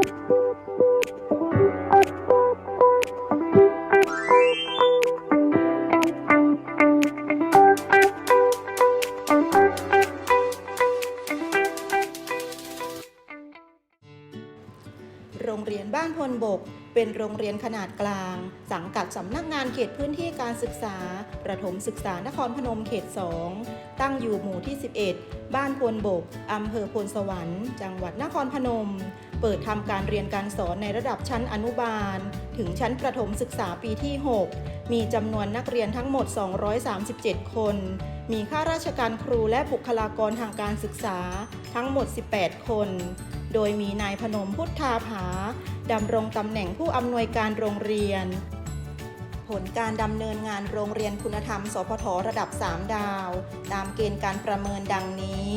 โรงเรียนบ้านพลบก เป็นโรงเรียนขนาดกลาง สังกัดสำนักงานเขตพื้นที่การศึกษา ประถมศึกษานครพนมเขต 2 ตั้งอยู่หมู่ที่ 11 บ้านพลบกอำเภอพลสวรรค์ จังหวัดนครพนม เปิดทำการเรียนการสอนในระดับชั้นอนุบาล ถึงชั้นประถมศึกษาปีที่ 6 มีจำนวนนักเรียนทั้งหมด 237 คน มีข้าราชการครูและบุคลากรทางการศึกษาทั้งหมด 18 คน โดยมีนายพนมพุทธาภาดำรงตำแหน่งผู้อำนวยการโรงเรียน ผลการดำเนินงานโรงเรียนคุณธรรม สพทระดับ 3 ดาว ตามเกณฑ์การประเมินดังนี้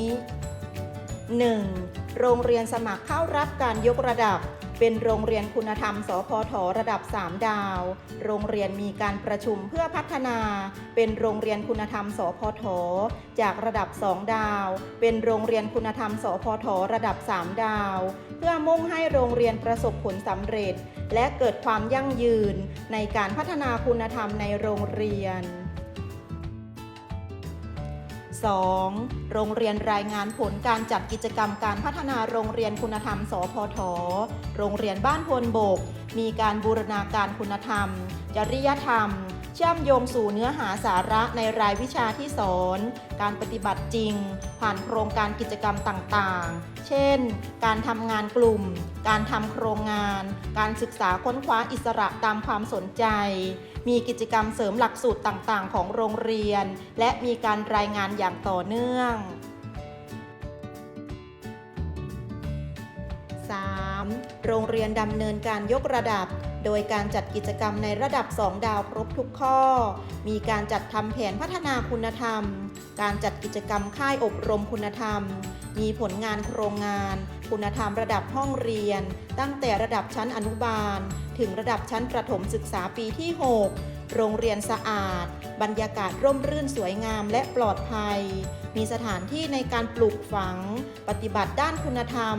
1. โรงเรียนสมัครเข้ารับการยกระดับ เป็นโรงเรียนคุณธรรม สพทระดับ 3 ดาว โรงเรียนมีการประชุมเพื่อพัฒนา เป็นโรงเรียนคุณธรรม สพทจากระดับ 2 ดาว เป็นโรงเรียนคุณธรรม สพทระดับ 3 ดาว เพื่อมุ่งให้โรงเรียนประสบผลสำเร็จ และเกิดความยั่งยืนในการพัฒนาคุณธรรมในโรงเรียน 2. โรงเรียนรายงานผลการจัดกิจกรรมการพัฒนาโรงเรียนคุณธรรม สพท โรงเรียนบ้านพลบก มีการบูรณาการคุณธรรม จริยธรรม เชื่อมโยงสู่เนื้อหาสาระในรายวิชาที่สอน การปฏิบัติจริง ผ่านโครงการกิจกรรมต่างๆ เช่น การทำงานกลุ่ม การทำโครงงาน การศึกษาค้นคว้าอิสระตามความสนใจ มีกิจกรรมเสริมหลักสูตรต่างๆ ของโรงเรียน และมีการรายงานอย่างต่อเนื่อง 3. โรงเรียนดำเนินการยกระดับ โดยการจัดกิจกรรมในระดับ 2 ดาวครบทุกข้อ มีการจัดทำแผนพัฒนาคุณธรรม การจัดกิจกรรมค่ายอบรมคุณธรรม มีผลงานโครงงาน คุณธรรมระดับห้องเรียน ตั้งแต่ระดับชั้นอนุบาล ถึงระดับชั้นประถมศึกษาปีที่ 6 โรงเรียนสะอาด บรรยากาศร่มรื่นสวยงามและปลอดภัย มีสถานที่ในการปลูกฝัง ปฏิบัติด้านคุณธรรม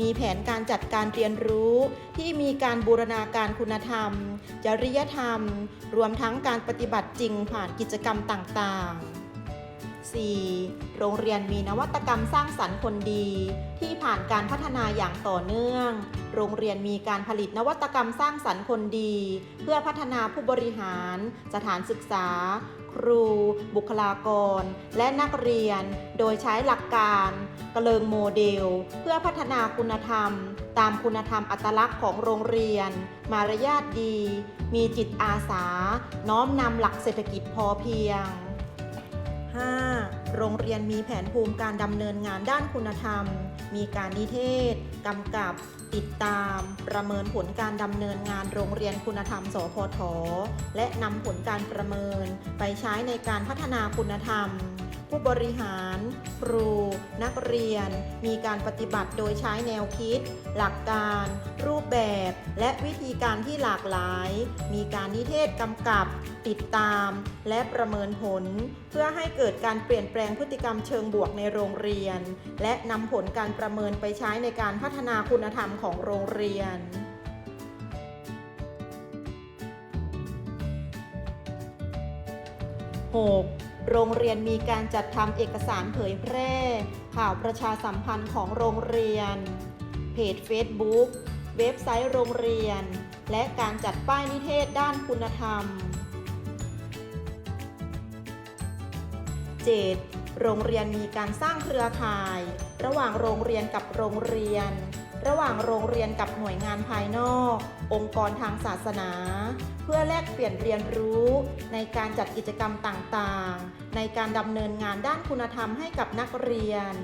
มีแผนการจัดการเรียนรู้ ที่มีการบูรณาการคุณธรรม จริยธรรม รวมทั้งการปฏิบัติจริงผ่านกิจกรรมต่างๆ 4. โรงเรียนมีนวัตกรรมสร้างสรรค์คนดี ที่ผ่านการพัฒนาอย่างต่อเนื่อง โรงเรียนมีการผลิตนวัตกรรมสร้างสรรค์คนดี เพื่อพัฒนาผู้บริหาร สถานศึกษา ครู บุคลากร และนักเรียน โดยใช้หลักการกระเลิงโมเดล เพื่อพัฒนาคุณธรรม ตามคุณธรรมอัตลักษณ์ของโรงเรียน มารยาทดี มีจิตอาสา น้อมนำหลักเศรษฐกิจพอเพียง 5. โรงเรียนมีแผนภูมิการดำเนินงานด้านคุณธรรม มีการนิเทศ กำกับ ติดตาม ประเมินผลการดำเนินงานโรงเรียนคุณธรรม สพท และนำผลการประเมิน ไปใช้ในการพัฒนาคุณธรรม ผู้บริหาร ครู นักเรียน มีการปฏิบัติโดยใช้แนวคิด หลักการ รูปแบบ และวิธีการที่หลากหลาย มีการนิเทศกำกับ ติดตาม และประเมินผล เพื่อให้เกิดการเปลี่ยนแปลงพฤติกรรมเชิงบวกในโรงเรียน และนำผลการประเมินไปใช้ในการพัฒนาคุณธรรมของโรงเรียน 6. โรงเรียนมีการจัดทำเอกสารเผยแพร่ ข่าวประชาสัมพันธ์ของโรงเรียน เพจ Facebook เว็บไซต์โรงเรียน และการจัดป้ายนิเทศด้านคุณธรรม 7. โรงเรียนมีการสร้างเครือข่าย ระหว่างโรงเรียนกับโรงเรียน ระหว่างโรงเรียนกับหน่วยงานภายนอก องค์กรทางศาสนา เพื่อแลกเปลี่ยนเรียนรู้ในการจัดกิจกรรมต่างๆ ในการดำเนินงานด้านคุณธรรมให้กับนักเรียน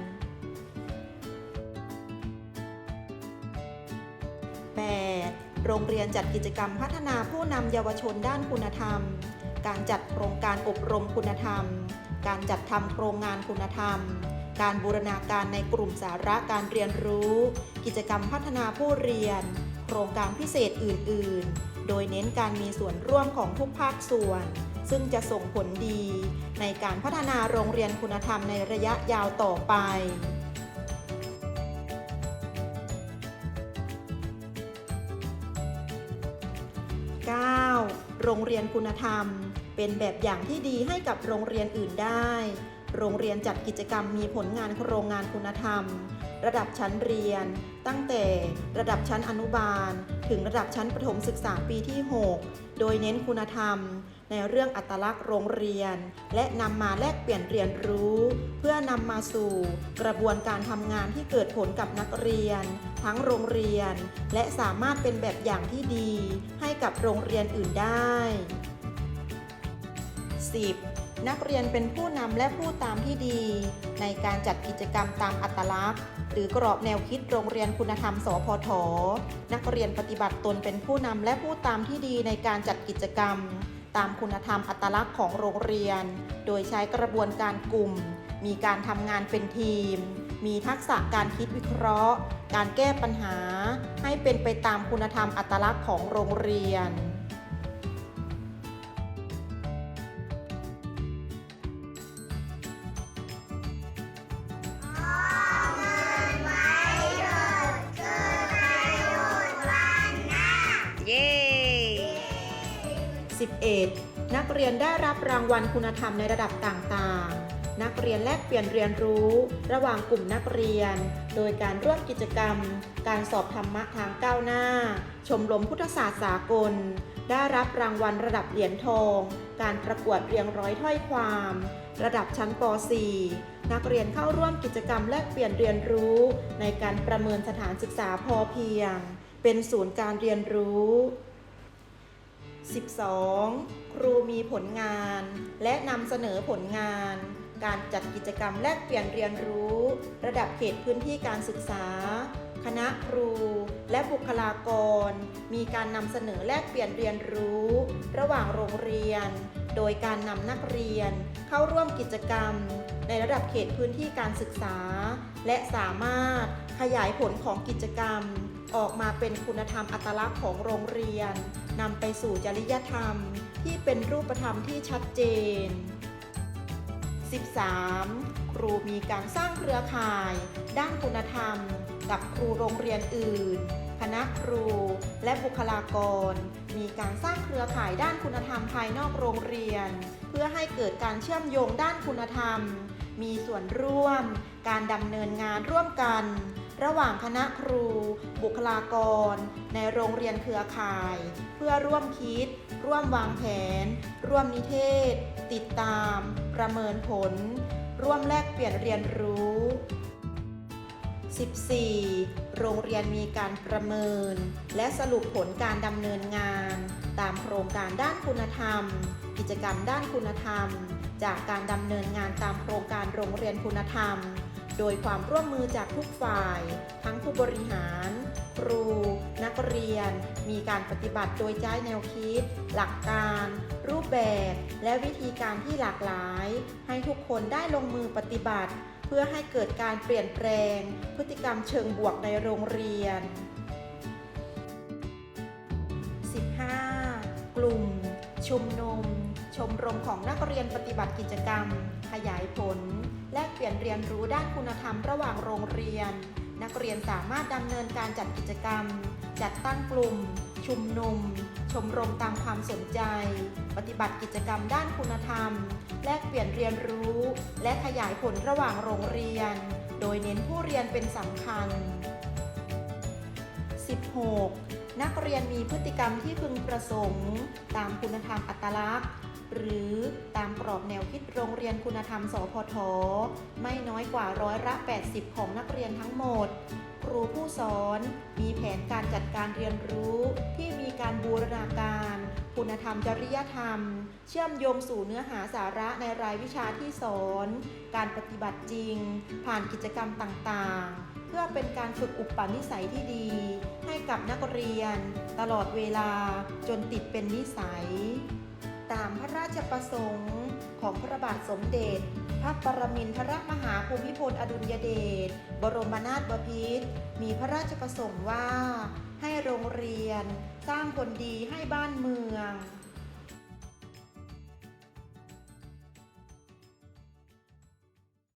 8. โรงเรียนจัดกิจกรรมพัฒนาผู้นำเยาวชนด้านคุณธรรม การจัดโครงการอบรมคุณธรรม การจัดทำโครงงานคุณธรรม การบูรณาการในกลุ่มสาระการเรียนรู้ กิจกรรมพัฒนาผู้เรียน โครงการพิเศษอื่น ๆ โดยเน้นการมีส่วนร่วมของทุกภาคส่วน ซึ่งจะส่งผลดี ในการพัฒนาโรงเรียนคุณธรรมในระยะยาวต่อไป9โรงเรียนคุณธรรม เป็นแบบอย่างที่ดีให้กับโรงเรียนอื่นได้ โรงเรียนจัดกิจกรรมมีผลงานโครงงานคุณธรรม ระดับชั้นเรียน ตั้งแต่ระดับชั้นอนุบาล ถึงระดับชั้นประถมศึกษาปีที่ 6 โดยเน้นคุณธรรม ในเรื่องอัตลักษณ์โรงเรียน และนำมาแลกเปลี่ยนเรียนรู้ เพื่อนำมาสู่กระบวนการทำงานที่เกิดผลกับนักเรียน ทั้งโรงเรียน และสามารถเป็นแบบอย่างที่ดี ให้กับโรงเรียนอื่นได้ 10. นักเรียนเป็นผู้นำและผู้ตามที่ดี ในการจัดกิจกรรมตามอัตลักษณ์ หรือกรอบแนวคิดโรงเรียนคุณธรรม สพท นักเรียนปฏิบัติตนเป็นผู้นำและผู้ตามที่ดีในการจัดกิจกรรม ตามคุณธรรมอัตลักษณ์ของโรงเรียน โดยใช้กระบวนการกลุ่ม มีการทำงานเป็นทีม มีทักษะการคิดวิเคราะห์ การแก้ปัญหา ให้เป็นไปตามคุณธรรมอัตลักษณ์ของโรงเรียน 11. นักเรียนได้รับรางวัลคุณธรรมในระดับต่างๆ นักเรียนแลกเปลี่ยนเรียนรู้ ระหว่างกลุ่มนักเรียน โดยการร่วมกิจกรรม การสอบธรรมะทางก้าวหน้า ชมรมพุทธศาสตร์สากล ได้รับรางวัลระดับเหรียญทอง การประกวดเรียงร้อยถ้อยความ ระดับชั้นป .4 นักเรียนเข้าร่วมกิจกรรมแลกเปลี่ยนเรียนรู้ ในการประเมินสถานศึกษาพอเพียง เป็นศูนย์การเรียนรู้ 12. ครูมีผลงาน และนำเสนอผลงาน การจัดกิจกรรมแลกเปลี่ยนเรียนรู้ ระดับเขตพื้นที่การศึกษา คณะครู และบุคลากร มีการนำเสนอแลกเปลี่ยนเรียนรู้ ระหว่างโรงเรียน โดยการนำนักเรียน เข้าร่วมกิจกรรม ในระดับเขตพื้นที่การศึกษา และสามารถขยายผลของกิจกรรม ออกมาเป็นคุณธรรมอัตลักษณ์ของโรงเรียน นำไปสู่จริยธรรมที่เป็นรูปธรรมที่ชัดเจน 13. ครูมีการสร้างเครือข่าย ด้านคุณธรรม กับครูโรงเรียนอื่น คณะครูและบุคลากร มีการสร้างเครือข่ายด้านคุณธรรมภายนอกโรงเรียน เพื่อให้เกิดการเชื่อมโยงด้านคุณธรรม มีส่วนร่วม การดำเนินงานร่วมกัน ระหว่างคณะครู บุคลากร ในโรงเรียนเครือข่าย เพื่อร่วมคิด ร่วมวางแผน ร่วมนิเทศ ติดตาม ประเมินผล ร่วมแลกเปลี่ยนเรียนรู้ 14. โรงเรียนมีการประเมิน และสรุปผลการดำเนินงาน ตามโครงการด้านคุณธรรม กิจกรรมด้านคุณธรรม จากการดำเนินงานตามโครงการโรงเรียนคุณธรรม โดยความร่วมมือจากทุกฝ่าย ทั้งผู้บริหาร ครู นักเรียน มีการปฏิบัติโดยใช้แนวคิด หลักการ รูปแบบ และวิธีการที่หลากหลาย ให้ทุกคนได้ลงมือปฏิบัติ เพื่อให้เกิดการเปลี่ยนแปลง พฤติกรรมเชิงบวกในโรงเรียน 15. กลุ่ม ชุมนุม ชมรมของนักเรียนปฏิบัติกิจกรรม ขยายผล แลกเปลี่ยนเรียนรู้ด้านคุณธรรมระหว่างโรงเรียน นักเรียนสามารถดำเนินการจัดกิจกรรม จัดตั้งกลุ่ม ชุมนุม ชมรมตามความสนใจ ปฏิบัติกิจกรรมด้านคุณธรรม แลกเปลี่ยนเรียนรู้ และขยายผลระหว่างโรงเรียน โดยเน้นผู้เรียนเป็นสำคัญ 16. นักเรียนมีพฤติกรรมที่พึงประสงค์ ตามคุณธรรมอัตลักษณ์ หรือตามกรอบแนวคิดโรงเรียนคุณธรรม สพท ไม่น้อยกว่าร้อยละ 80 ของนักเรียนทั้งหมด ครูผู้สอนมีแผนการจัดการเรียนรู้ที่มีการบูรณาการ คุณธรรมจริยธรรม เชื่อมโยงสู่เนื้อหาสาระในรายวิชาที่สอน การปฏิบัติจริง ผ่านกิจกรรมต่างๆ เพื่อเป็นการฝึกอุปนิสัยที่ดี ให้กับนักเรียน ตลอดเวลาจนติดเป็นนิสัย ตามพระราชประสงค์ของพระบาทสมเด็จ พระปรมินทรมหาภูมิพลอดุลยเดช บรมนาถบพิตร มีพระราชประสงค์ว่า ให้โรงเรียน สร้างคนดีให้บ้านเมือง